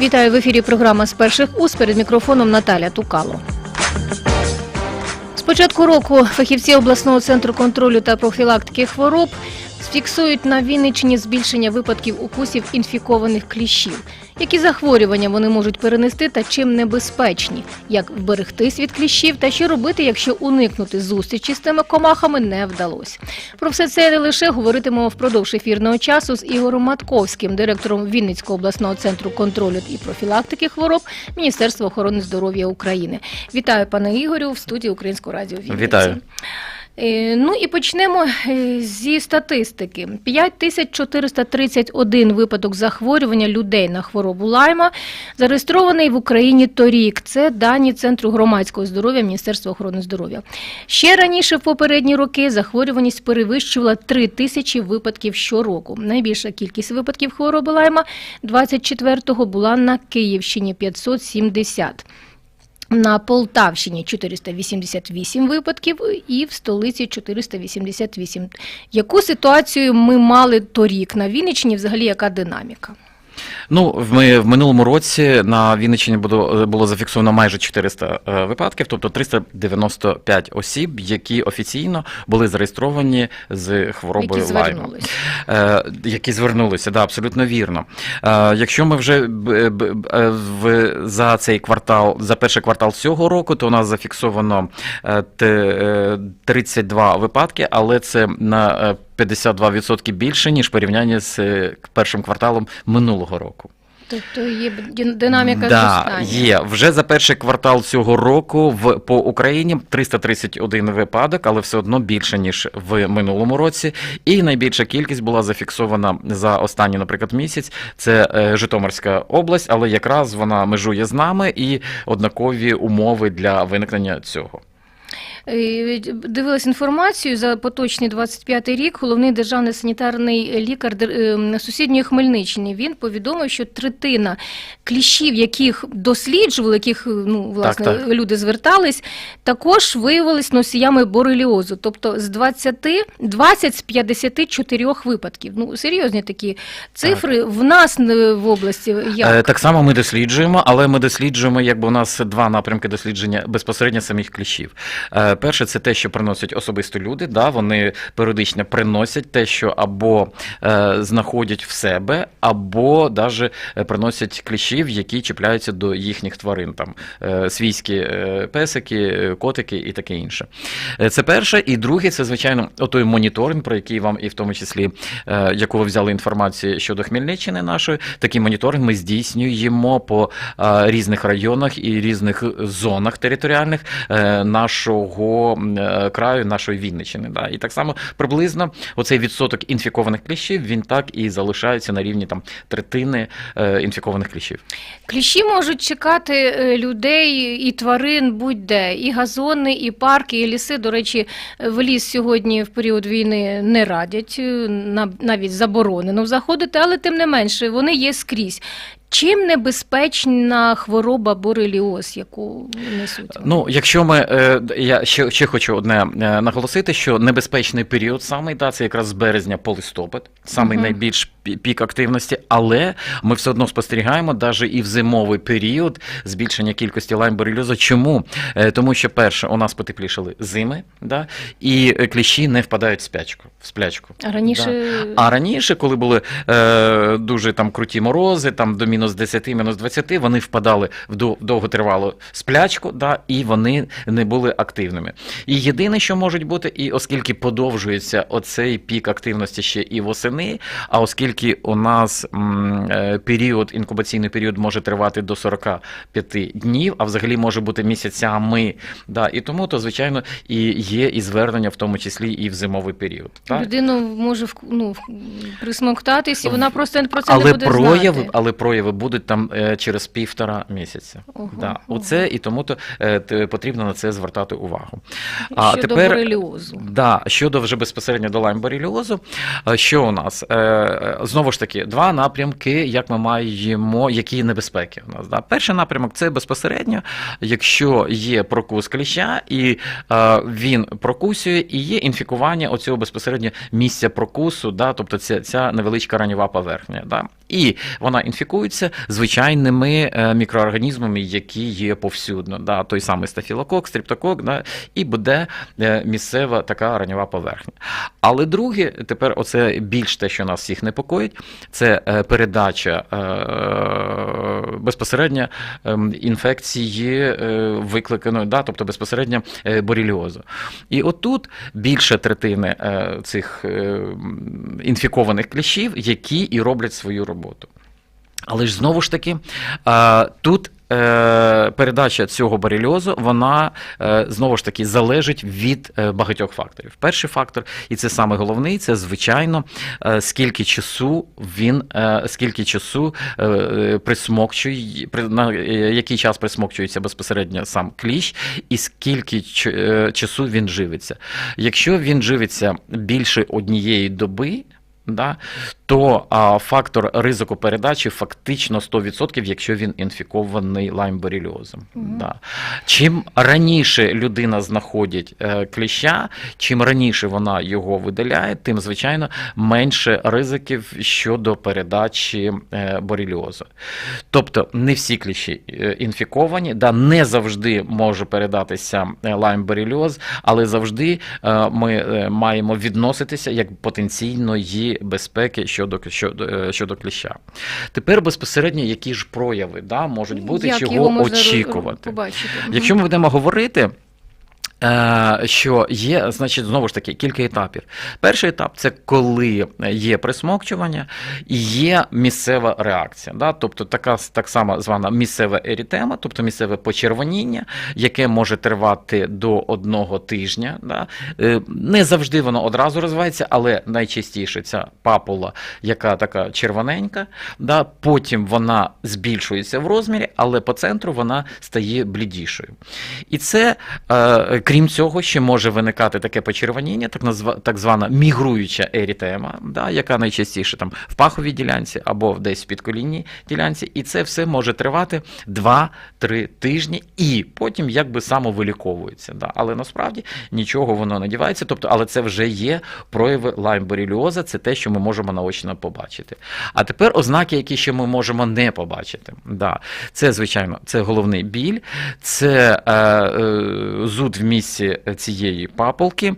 Вітаю в ефірі. Програма з перших уст перед мікрофоном Наталя Тукало. З початку року фахівці обласного центру контролю та профілактики хвороб фіксують на Вінниччині збільшення випадків укусів інфікованих кліщів. Які захворювання вони можуть перенести та чим небезпечні, як вберегтись від кліщів та що робити, якщо уникнути зустрічі з тими комахами не вдалося. Про все це не лише говоритимемо впродовж ефірного часу з Ігорем Матковським, директором Вінницького обласного центру контролю і профілактики хвороб Міністерства охорони здоров'я України. Вітаю, пане Ігорю, в студії Українського радіо Вінниці. Вітаю. Е, Ну і почнемо е, зі статистики. 5431 випадок захворювання людей на хворобу лайма зареєстрований в Україні торік. Це дані Центру громадського здоров'я Міністерства охорони здоров'я. Ще раніше, в попередні роки, захворюваність перевищувала 3 тисячі випадків щороку. Найбільша кількість випадків хвороби лайма 24-го була на Київщині 570. На Полтавщині 488 випадків і в столиці 488. Яку ситуацію ми мали торік на Вінниччині? Взагалі, яка динаміка? Ну, ми, в минулому році на Вінниччині було, зафіксовано майже 400 е, випадків, тобто 395 осіб, які офіційно були зареєстровані з хворобою Які лайма. Е, які звернулися, да, абсолютно вірно. Е, якщо ми вже за цей квартал, за перший квартал цього року, то у нас зафіксовано е, те- е, 32 випадки, але це на 52% більше, ніж в порівнянні з е, першим кварталом минулого року. Тобто є динаміка да, зростання. є. Вже за перший квартал цього року в, по Україні 331 випадок, але все одно більше, ніж в минулому році. І найбільша кількість була зафіксована за останній, наприклад, місяць. Це е, Житомирська область, але якраз вона межує з нами і однакові умови для виникнення цього. Дивилась інформацію за поточний 25 рік. Головний державний санітарний лікар е, сусідньої Хмельниччини. Він повідомив, що третина кліщів, яких досліджували, яких е, ну власне Так, так. люди звертались, також виявились носіями бореліозу. Тобто з 20, 20 з 54 випадків. Ну серйозні такі цифри. В нас е, в області як? Е, Так само ми досліджуємо, але ми досліджуємо, якби у нас два напрямки дослідження безпосередньо самих кліщів. Е, Перше, це те, що приносять особисто люди. Да, вони періодично приносять те, що або е, знаходять в себе, або навіть приносять кліщів, які чіпляються до їхніх тварин, там е, свійські е, песики, е, котики і таке інше. Е, Це перше. І друге, це звичайно отой моніторинг, про який вам і в тому числі е, яку ви взяли інформацію щодо Хмельниччини нашої. Такий моніторинг ми здійснюємо по е, різних районах і різних зонах територіальних е, нашого е, краю, нашої Вінниччини. Да. І так само приблизно оцей відсоток інфікованих кліщів він так і залишається на рівні там третини е, інфікованих кліщів. Кліщі можуть чекати е, людей і тварин будь-де, і газони, і парки, і ліси. До речі, в ліс сьогодні в період війни не радять, навіть заборонено заходити, але тим не менше вони є скрізь. Чим небезпечна хвороба бореліоз, яку несуть? Ну, якщо ми е, я ще, ще хочу одне е, наголосити, що небезпечний період самий да, це якраз з березня по листопад, самий угу. найбільш пік активності, але ми все одно спостерігаємо навіть і в зимовий період збільшення кількості лаймборелізу. Чому? Е, тому що перше, у нас потеплішали зими, да, і е, кліщі не впадають в спячку. В сплячку. А раніше А раніше, коли були е, дуже там круті морози, там до мінус 10, мінус 20, вони впадали в дов- довготривалу сплячку, да, і вони не були активними. І єдине, що можуть бути, і оскільки подовжується оцей пік активності ще і восени, а оскільки у нас е, період, інкубаційний період може тривати до 45 днів, а взагалі може бути місяцями. Да, і тому, то, звичайно, і є і звернення, в тому числі і в зимовий період. Так? людину може ну, присмоктатись, і вона просто про це але не буде прояви, знати. але прояви будуть там е, через півтора місяця. Ого, да. ого. Оце і тому то е, потрібно на це звертати увагу. А Щодо тепер бореліозу. Да, щодо вже безпосередньо до лаймбореліозу, що у нас? Знову ж таки, два напрямки, як ми маємо, які небезпеки у нас. Да? Перший напрямок це безпосередньо, якщо є прокус кліща, і е, він прокусює, і є інфікування оцього безпосередньо місця прокусу, да? тобто ця, ця невеличка ранєва поверхня. Да? І вона інфікується звичайними е, мікроорганізмами, які є повсюдно. Да? Той самий стафілокок, стриптокок, да? і буде е, місцева така ранєва поверхня. Але друге, тепер оце більш те, що нас всіх непокоїть, це е, передача е, безпосередньо ем, інфекції е, викликаної, да, тобто безпосередньо бореліозу. І отут більше третини цих інфікованих кліщів, які і роблять свою роботу. Але ж знову ж таки, тут передача цього борельозу, вона е, знову ж таки залежить від е, багатьох факторів. Перший фактор, і це саме головний, це звичайно, е, скільки часу він, е, скільки часу е, е, присмокчує, при- на е, який час присмокчується безпосередньо сам кліщ, і скільки е, часу він живиться. Якщо він живиться більше однієї доби. Да, то а, фактор ризику передачі фактично 100%, якщо він інфікований лаймборельозом. Мгм. Да. Чим раніше людина знаходить е, кліща, чим раніше вона його видаляє, тим звичайно менше ризиків щодо передачі е, борельозу. Тобто не всі кліщі е, інфіковані, да, не завжди може передатися е, лаймборельоз, але завжди е, ми е, маємо відноситися як потенційної безпеки щодо, щодо, е, щодо кліща. Тепер безпосередньо які ж прояви да, можуть бути, Як чого його можна очікувати. побачити? Якщо ми будемо говорити. Е, Що є, значить, знову ж таки, кілька етапів. Перший етап це коли є присмокчування і є місцева реакція. Да? Тобто така так само звана місцева ерітема, тобто місцеве почервоніння, яке може тривати до одного тижня. Да? Е, Не завжди воно одразу розвивається, але найчастіше ця папула, яка така червоненька, да? потім вона збільшується в розмірі, але по центру вона стає блідішою. І це, е, крім цього, ще може виникати таке почервоніння, так, назва, так звана мігруюча ерітема, да, яка найчастіше там в паховій ділянці або десь в підколінній ділянці. І це все може тривати 2-3 тижні, і потім якби самовиліковується. Да. Але насправді нічого воно не дівається. Тобто, але це вже є прояви лаймбореліоза, це те, що ми можемо наочно побачити. А тепер ознаки, які ще ми можемо не побачити. Да. Це, звичайно, це головний біль, це е, е, зуд в місці цієї папулки,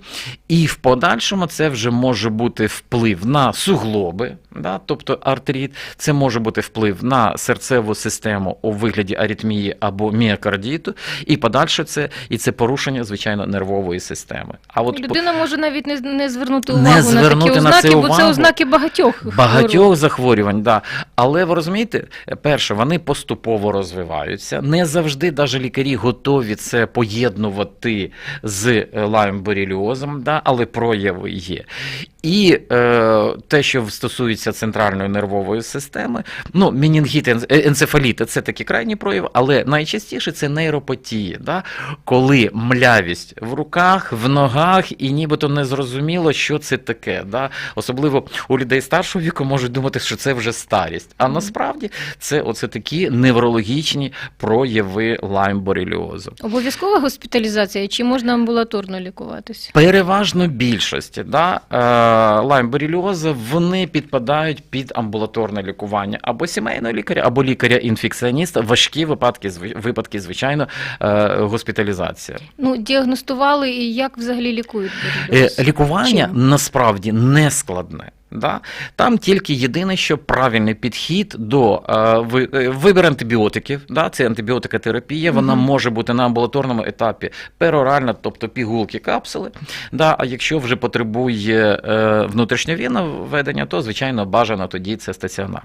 і в подальшому це вже може бути вплив на суглоби, да, тобто артерит, це може бути вплив на серцеву систему у вигляді аритмії або міокардіту, і подальше це і це порушення, звичайно, нервової системи. А от по- Людина може навіть не, не звернути Не увагу на звернути такі на ознаки, це бо це ознаки багатьох. Багатьох захворювань, да. Але ви розумієте, перше, вони поступово розвиваються. Не завжди навіть лікарі готові це поєднувати з е, лаймбореліозом, да, але прояви є. І е, те, що стосується центральної нервової системи, ну, менінгіт, ен- е, енцефаліти це такі крайні прояви, але найчастіше це нейропатії, да, коли млявість в руках, в ногах, і нібито не зрозуміло, що це таке. Да. Особливо у людей старшого віку можуть думати, що це вже старість. А насправді це оце такі неврологічні прояви лаймбореліозу. Обов'язкова госпіталізація чи можна амбулаторно лікуватися? Переважно більшості да, е, лаймбореліоза вони підпадають під амбулаторне лікування або сімейного лікаря, або лікаря-інфекціоніста. Важкі випадки, випадки звичайно, е, госпіталізація. Ну, діагностували і як взагалі лікують Е, борельоз? Лікування Чим? насправді не складне. Да? Там тільки єдине, що правильний підхід до е, е, вибір антибіотиків. Да? Це антибіотикотерапія, вона Мгм. може бути на амбулаторному етапі пероральна, тобто пігулки, капсули. Да? А якщо вже потребує е, внутрішньовінного введення, то звичайно бажано тоді це стаціонар.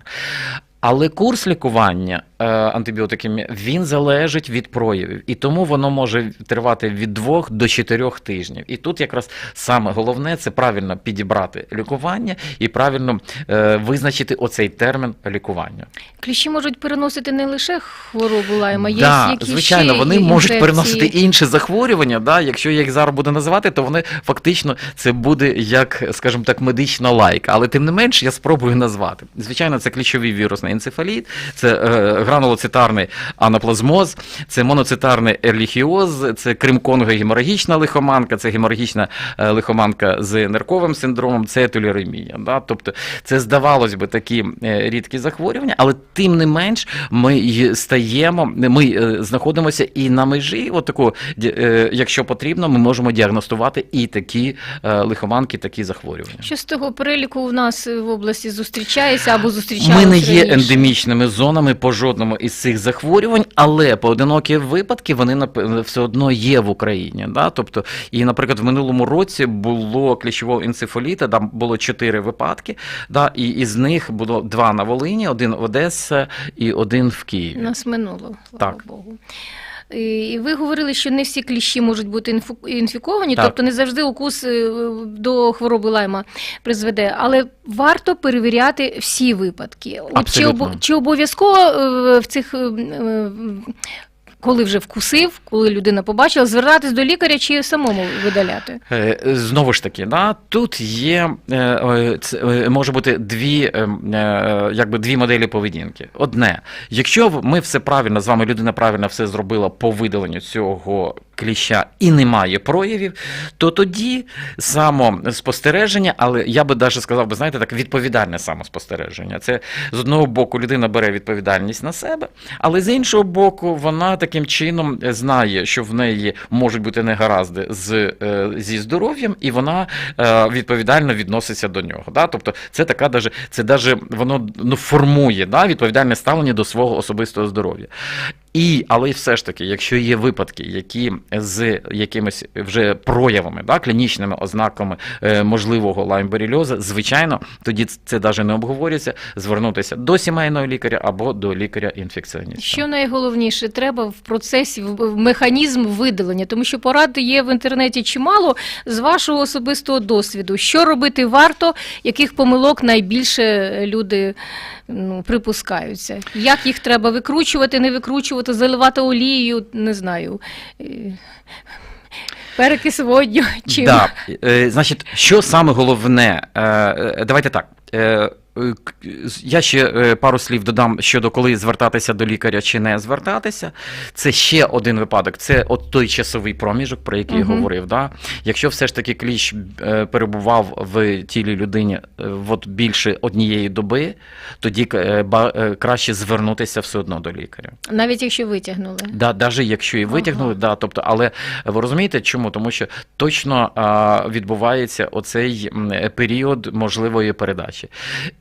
Але курс лікування е, антибіотиками він залежить від проявів, і тому воно може тривати від 2 до 4 тижнів. І тут якраз саме головне це правильно підібрати лікування і правильно е, визначити оцей термін лікування. Кліщі можуть переносити не лише хворобу лайма, є да, які звичайно, ще вони можуть інфекції. переносити інші захворювання. Да? Якщо я їх зараз буду називати, то вони фактично це буде як, скажімо так, медична лайка. Але тим не менш я спробую назвати. Звичайно, це кліщовий вірусний енцефаліт, це е, гранулоцитарний анаплазмоз, це моноцитарний ерліхіоз, це кримконго геморагічна лихоманка, це геморагічна е, лихоманка з нирковим синдромом, це етулеремія. Да? Тобто це здавалось би такі е, рідкі захворювання, але тим не менш ми стаємо, ми знаходимося і на межі. От таку, ді- е, якщо потрібно, ми можемо діагностувати і такі лихоманки, такі захворювання. Що з того переліку в нас в області зустрічається або зустрічалося Ми не є? Ендемічними зонами по жодному із цих захворювань, але поодинокі випадки вони все одно є в Україні. Да? Тобто, і, наприклад, в минулому році було кліщового енцефаліта, там було чотири випадки, да? і із них було два на Волині, один в Одесі і один в Києві. Нас минуло, слава Так. Богу. І ви говорили, що не всі кліщі можуть бути інфіковані, Так. тобто не завжди укус е, до хвороби лайма призведе, але варто перевіряти всі випадки. Чи, Абсолютно. чи обов'язково е, в цих, е, коли вже вкусив, коли людина побачила, звертатись до лікаря чи самому видаляти? Е, Знову ж таки, да, тут є е, е, може бути дві, якби дві моделі поведінки. Одне, якщо ми все правильно з вами людина правильно все зробила по видаленню цього кліща і немає проявів, то тоді самоспостереження, але я би навіть сказав, би, знаєте, так відповідальне самоспостереження. Це з одного боку людина бере відповідальність на себе, але з іншого боку, вона таким чином знає, що в неї можуть бути негаразди з, е, зі здоров'ям, і вона е, відповідально відноситься до нього. Да? Тобто це така даже, це даже воно ну, формує да, відповідальне ставлення до свого особистого здоров'я. І, але все ж таки, якщо є випадки, які з якимись вже проявами, да, клінічними ознаками е, можливого лаймберільоза, звичайно, тоді це навіть не обговорюється, звернутися до сімейного лікаря або до лікаря-інфекціоніста. Що найголовніше, треба в процесі в механізм видалення, тому що поради є в інтернеті чимало з вашого особистого досвіду. Що робити варто, яких помилок найбільше люди ну, припускаються? Як їх треба викручувати, не викручувати, заливати олією, не знаю. е, Перекис водню чим? Да. Е, значить, що саме головне? Е, давайте так. Е, я ще е, пару слів додам щодо коли звертатися до лікаря чи не звертатися. Це ще один випадок. Це от той часовий проміжок, про який я говорив. Да? Якщо все ж таки кліщ е, перебував в тілі людині е, от більше однієї доби, тоді краще звернутися все одно до лікаря. Навіть якщо витягнули. Да, навіть якщо і витягнули, Ага. да, тобто, але ви розумієте, чому? Тому що точно відбувається оцей період можливої передачі.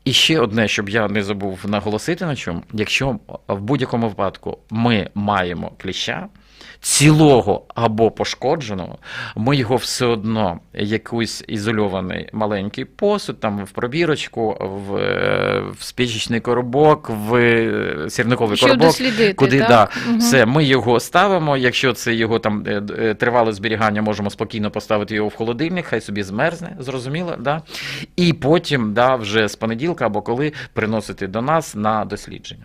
І ще одне, щоб я не забув наголосити на чому, якщо в будь-якому випадку ми маємо кліща. Цілого або пошкодженого, ми його все одно якийсь ізольований маленький посуд, там в пробірочку, в, е, в спічечний коробок, в е, сірниковий Щоб коробок, дослідити, куди так? да, Мгм. все, ми його ставимо. Якщо це його там е, тривале зберігання, можемо спокійно поставити його в холодильник, хай собі змерзне, зрозуміло, да? І потім, да, вже з понеділка або коли приносити до нас на дослідження.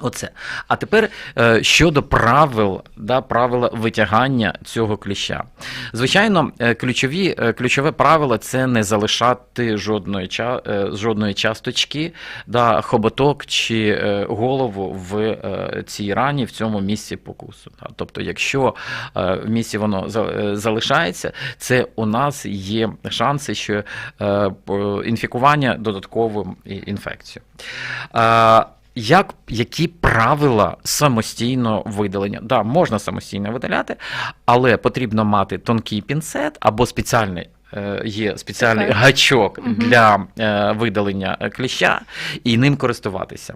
Оце. А тепер е, щодо правил, да, правила витягання цього кліща. Звичайно, е, ключові, е, ключове правило це не залишати жодної, жодної часточки, да, хоботок чи голову в цій рані, в цьому місці покусу. Тобто, якщо в місці воно за- залишається, це у нас є шанси, що інфікування додатковим інфекцією. Як, які правила самостійного видалення? Да, можна самостійно видаляти, але потрібно мати тонкий пінцет або спеціальний є спеціальний Так. гачок Мгм. для е, видалення е, кліща і ним користуватися.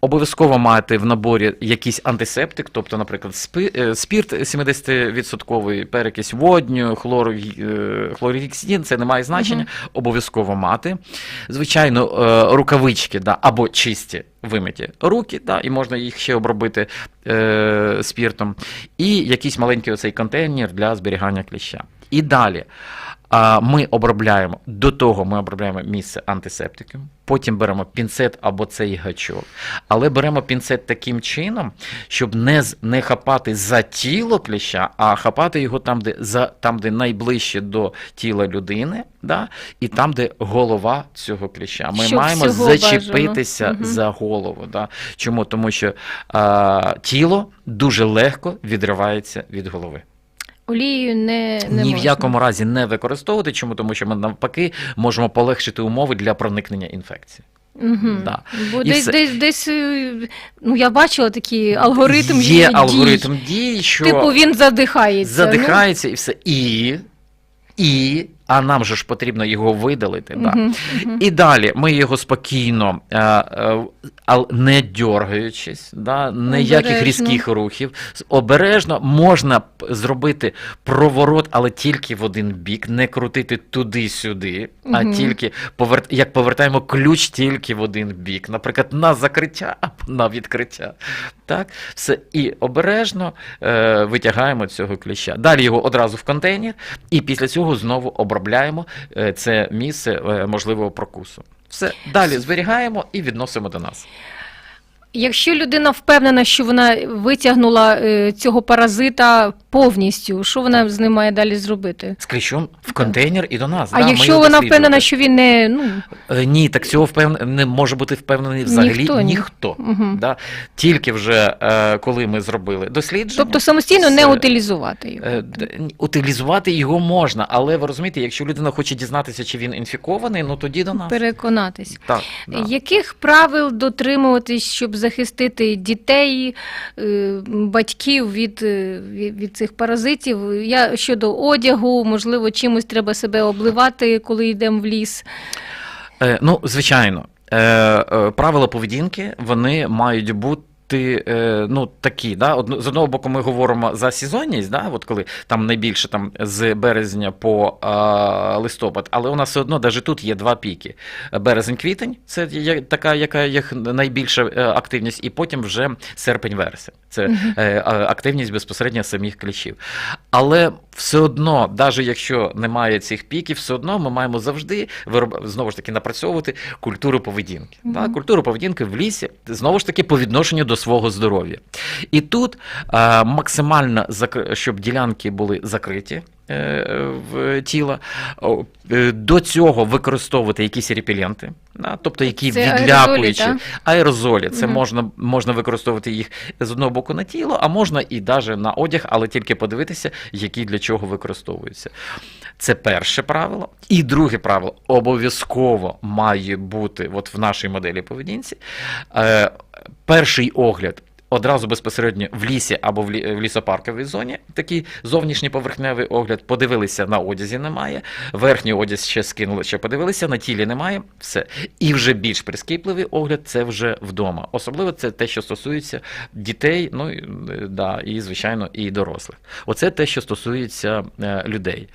Обов'язково мати в наборі якийсь антисептик, тобто, наприклад, е, спірт 70% перекись водню, хлор, е, хлоргексидин, це не має значення. Обов'язково мати. Звичайно, е, рукавички да, або чисті вимиті руки, да, і можна їх ще обробити е, спіртом, і якийсь маленький оцей контейнер для зберігання кліща. І далі. Ми обробляємо до того, ми обробляємо місце антисептиком, потім беремо пінцет або цей гачок. Але беремо пінцет таким чином, щоб не, не хапати за тіло кліща, а хапати його там, де, за, там, де найближче до тіла людини, да, і там, де голова цього кліща. Ми Щоб маємо зачепитися. Мгм. за голову. Да. Чому? Тому що а, тіло дуже легко відривається від голови. Олією не, не Ні в якому разі не використовувати. Чому? Тому що ми навпаки можемо полегшити умови для проникнення інфекції. Угу. Да. Бо І десь, все. десь, десь, е, ну я бачила такий алгоритм Є дій. алгоритм дій, що Типу він задихається. задихається і все. І, і, а нам же ж потрібно його видалити. Да. мгм, мгм. І далі ми його спокійно, е, е, не дергаючись, да, ніяких Обережно. різких рухів. Обережно можна зробити проворот, але тільки в один бік, не крутити туди-сюди, а тільки повер... як повертаємо ключ тільки в один бік. Наприклад, на закриття або на відкриття. Так, все. І обережно е, витягаємо цього кліща. Далі його одразу в контейнер, і після цього знову обробляємо е, це місце е, можливого прокусу. Все, далі зберігаємо і відносимо до нас. Якщо людина впевнена, що вона витягнула е, цього паразита повністю, що вона з ним має далі зробити? З кліщом в контейнер і до нас. А да, ми якщо його вона впевнена, що він не ну Е, Ні, так цього впевне не може бути впевнений взагалі Ніхто, ніхто. ні. Мгм. Да? Тільки вже е, коли ми зробили дослідження. тобто самостійно не утилізувати його. Е, д- Утилізувати його можна, але ви розумієте, якщо людина хоче дізнатися, чи він інфікований, ну тоді до нас. Переконатись. Так, да. Яких правил дотримуватись, щоб захистити дітей, е, батьків від, е, від, від цих паразитів? Я щодо одягу, можливо, чимось треба себе обливати, коли йдемо в ліс. Е, ну, звичайно, правила поведінки вони мають бути. Е, Ну, такі, да? З одного боку, ми говоримо за сезонність, да? От коли там найбільше там, з березня по е, листопад, але у нас все одно навіть тут є два піки: березень-квітень, це є така, яка є найбільша е, активність, і потім вже серпень-вересень. Це е, активність безпосередньо самих кліщів. Але все одно, навіть якщо немає цих піків, все одно ми маємо завжди вироб... знову ж таки напрацьовувати культуру поведінки. Мгм. Да? Культуру поведінки в лісі, знову ж таки, по відношенню до свого здоров'я. І тут а, максимально зак... щоб ділянки були закриті. е, В тіла е, до цього використовувати якісь репеленти, да, тобто які Це аерозолі, відляпуючі так? аерозолі. Це Мгм. можна, можна використовувати їх з одного боку на тіло, а можна і навіть на одяг, але тільки подивитися, які для чого використовуються. Це перше правило. І друге правило обов'язково має бути от в нашій моделі поведінці. Е, перший огляд. Одразу безпосередньо в лісі або в лі- в лісопарковій зоні такий зовнішній поверхневий огляд. Подивилися на одязі, немає. Верхній одяг ще скинули, ще подивилися, на тілі немає. Все. І вже більш прискіпливий огляд це вже вдома. Особливо це те, що стосується дітей, ну і, да, і звичайно, і дорослих. Оце те, що стосується е, людей.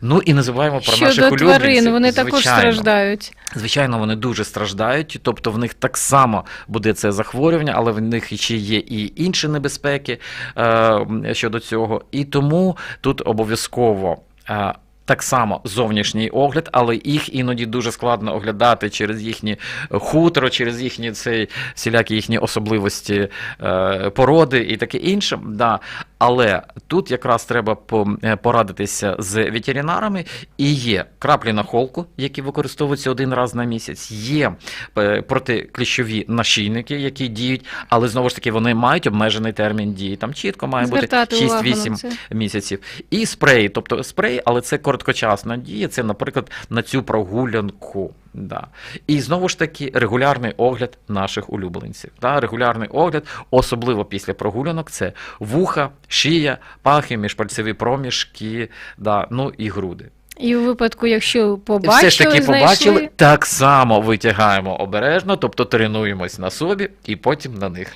Ну і не забуваємо про наших Щодо улюбленців. тварин, вони також страждають. Звичайно, вони дуже страждають, тобто в них так само буде це захворювання, але в них ще є і інші небезпеки е, щодо цього. І тому тут обов'язково. Е, так само зовнішній огляд, але їх іноді дуже складно оглядати через їхні хутро, через їхні цей, всілякі їхні особливості е, породи і таке інше. Да. Але тут якраз треба е, порадитися з ветеринарами. І є краплі на холку, які використовуються один раз на місяць. Є е, протикліщові нашийники, які діють, але знову ж таки вони мають обмежений термін дії. Там чітко має Звертати бути увагу на 6-8 місяців. І спреї, тобто спрей, але це короткочасна дія. Це, наприклад, на цю прогулянку. Да. І знову ж таки регулярний огляд наших улюбленців. Да. Регулярний огляд, особливо після прогулянок, це вуха, шия, пахи, міжпальцеві проміжки, да, ну і груди. І у випадку, якщо побачили, Все ж таки побачили, знайшли, так само витягаємо обережно, тобто тренуємось на собі і потім на них.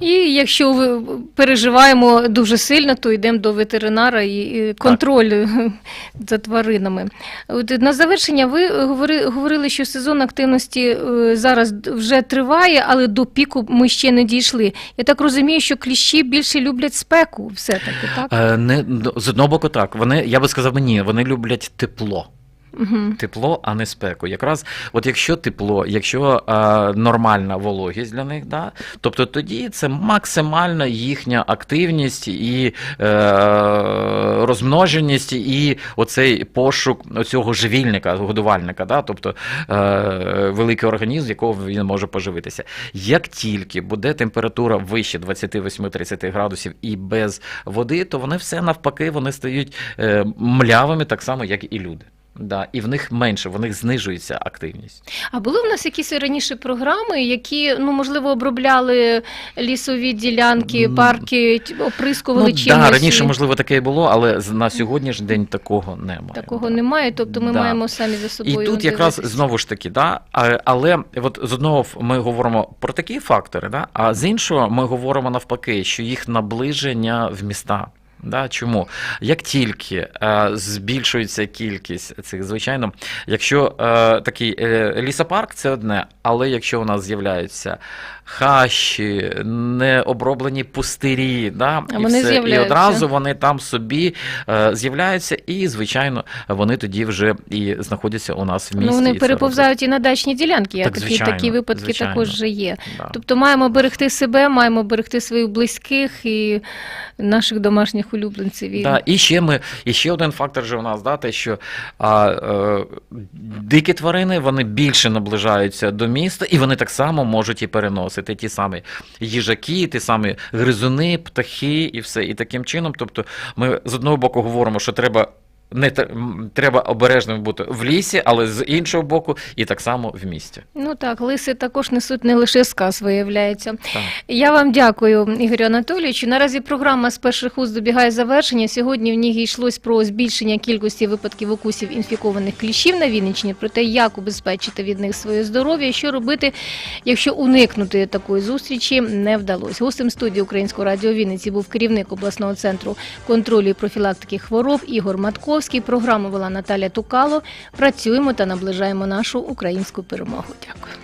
І якщо ви переживаємо дуже сильно, то йдемо до ветеринара і контроль за тваринами. От на завершення ви говори- говорили, що сезон активності е, зараз вже триває, але до піку ми ще не дійшли. Я так розумію, що кліщі більше люблять спеку, все-таки, так? Е, не, з одного боку, так. Вони, я би сказав, ні, вони люблять тепло. Угу. Тепло, а не спеку. Якраз, от якщо тепло, якщо е, нормальна вологість для них, да, тобто тоді це максимальна їхня активність і е, розмноженість, і оцей пошук цього живільника, годувальника, да, тобто е, великий організм, якого він може поживитися. Як тільки буде температура вище 28-30 градусів і без води, то вони все навпаки вони стають е, млявими, так само, як і люди. Да, і в них менше, в них знижується активність. А були в нас якісь раніше програми, які, ну, можливо, обробляли лісові ділянки, парки, оприскували ну, чимось? да, раніше, можливо, таке і було, але на сьогоднішній день такого немає. Такого немає, тобто ми Да. маємо самі за собою. І тут якраз знову ж таки, да, але от з одного ми говоримо про такі фактори, да, а з іншого ми говоримо навпаки, що їх наближення в міста. Да, чому? Як тільки е, збільшується кількість цих, звичайно, якщо е, такий е, лісопарк це одне, але якщо у нас з'являються хащі, необроблені пустирі, да, і, вони все, і одразу вони там собі е, з'являються, і, звичайно, вони тоді вже і знаходяться у нас в місті. Ну, вони переповзають і на дачні ділянки, як Так, такі, звичайно, такі випадки звичайно. також вже є. Да. Тобто маємо берегти себе, маємо берегти своїх близьких і наших домашніх улюбленців. І... Да, і ще ми, і ще один фактор же у нас, да, те, що а, е, дикі тварини вони більше наближаються до міста, і вони так само можуть і переносити ті самі їжаки, ті самі гризуни, птахи і все. І таким чином, тобто, ми з одного боку говоримо, що треба. Не тр- треба обережним бути в лісі, але з іншого боку, і так само в місті. Ну так, лиси також несуть не лише сказ, виявляється. Так. Я вам дякую, Ігорю Анатолійовичу. Наразі програма з перших уст добігає завершення. Сьогодні в ній йшлось про збільшення кількості випадків укусів інфікованих кліщів на Вінниччині, про те, як убезпечити від них своє здоров'я, що робити, якщо уникнути такої зустрічі не вдалося. Гостем студії Українського радіо Вінниці був керівник обласного центру контролю і профілактики хвороб Ігор Покровський. Програму вела Наталя Тукало. Працюємо та наближаємо нашу українську перемогу. Дякую.